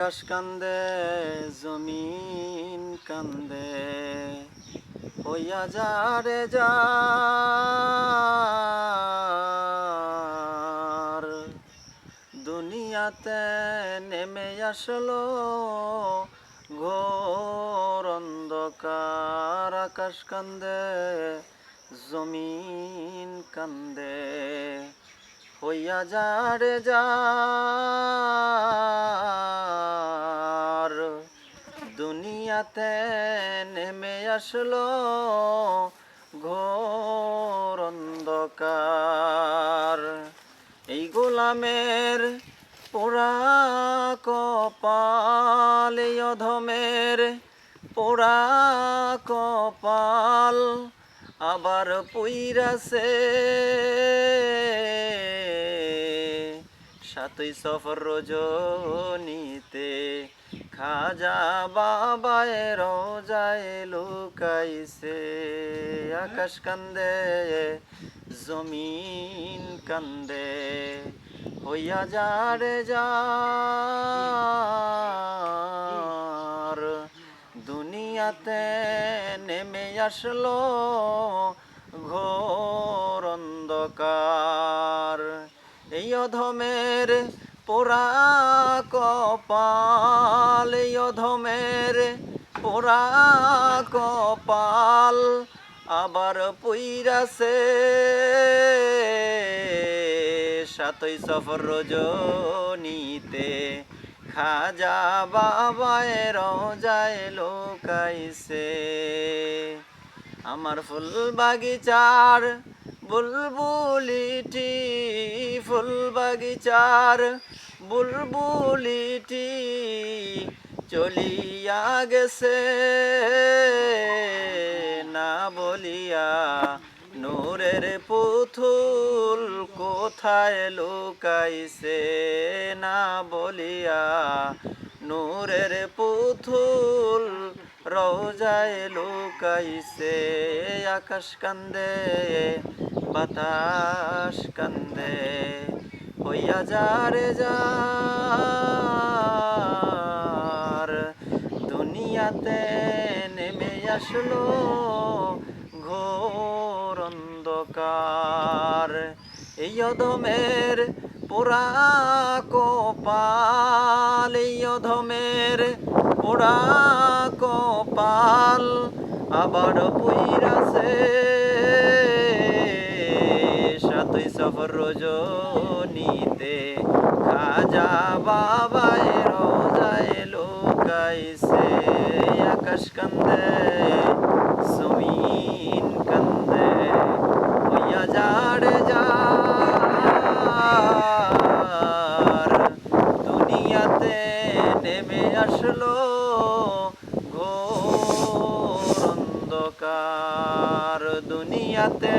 আকাশ কান্দে, জমিন কান্দে, হইয়া যা রে যার দুনিয়াতে নেমে আসলো ঘোর অন্ধকার, আকাশ কান্দে, জমিন কান্দে, হইয়া যা রে যার দুনিয়াতে নেমে আসলো ঘোর অন্ধকার। এই গোলামের পোড়া কপাল, এই অধমের পোড়া কপাল আবার পুইরাছে। সাতই সফর রজনীতে খাজা বাবায় রোজায় লুকাইছে, আকাশ কান্দে, জমিন কান্দে, হইয়া যারে যার। দুনিয়াতে নেমে আসলো ঘোর অন্ধকার, এই অধমের পোড়া কপাল অধমের পোড়া কপাল আবার পুইরাছে। সাতই সফর রজনীতে খাজা বাবায় রোজায় লোকাইছে। আমার ফুল বাগিচার বুলবুলিটি ফুল বাগিচার বুলবুলিটি চলিয়া গেছে, না বলিয়া নূরের পুতুল কোথায় লুকাইছে, না বলিয়া নূরের পুতুল রোজায় লুকাইছে আকাশ কান্দে বাতাস কান্দে হইয়া যারে যার। দুনিয়াতে নেমে আসলো ঘোর অন্ধকার। এই অধমের পোড়া কপাল, এই অধমের পোড়া কপাল আবার পুইরাছে সাতই সফর রজনীতে খাজা বাবায় রোজায় লোকাইছে, আকাশ কান্দে জমিন কান্দে হইয়া যাড়ে যার দুনিয়াতে নেমে আসলো ঘোর অন্ধকার দুনিয়াতে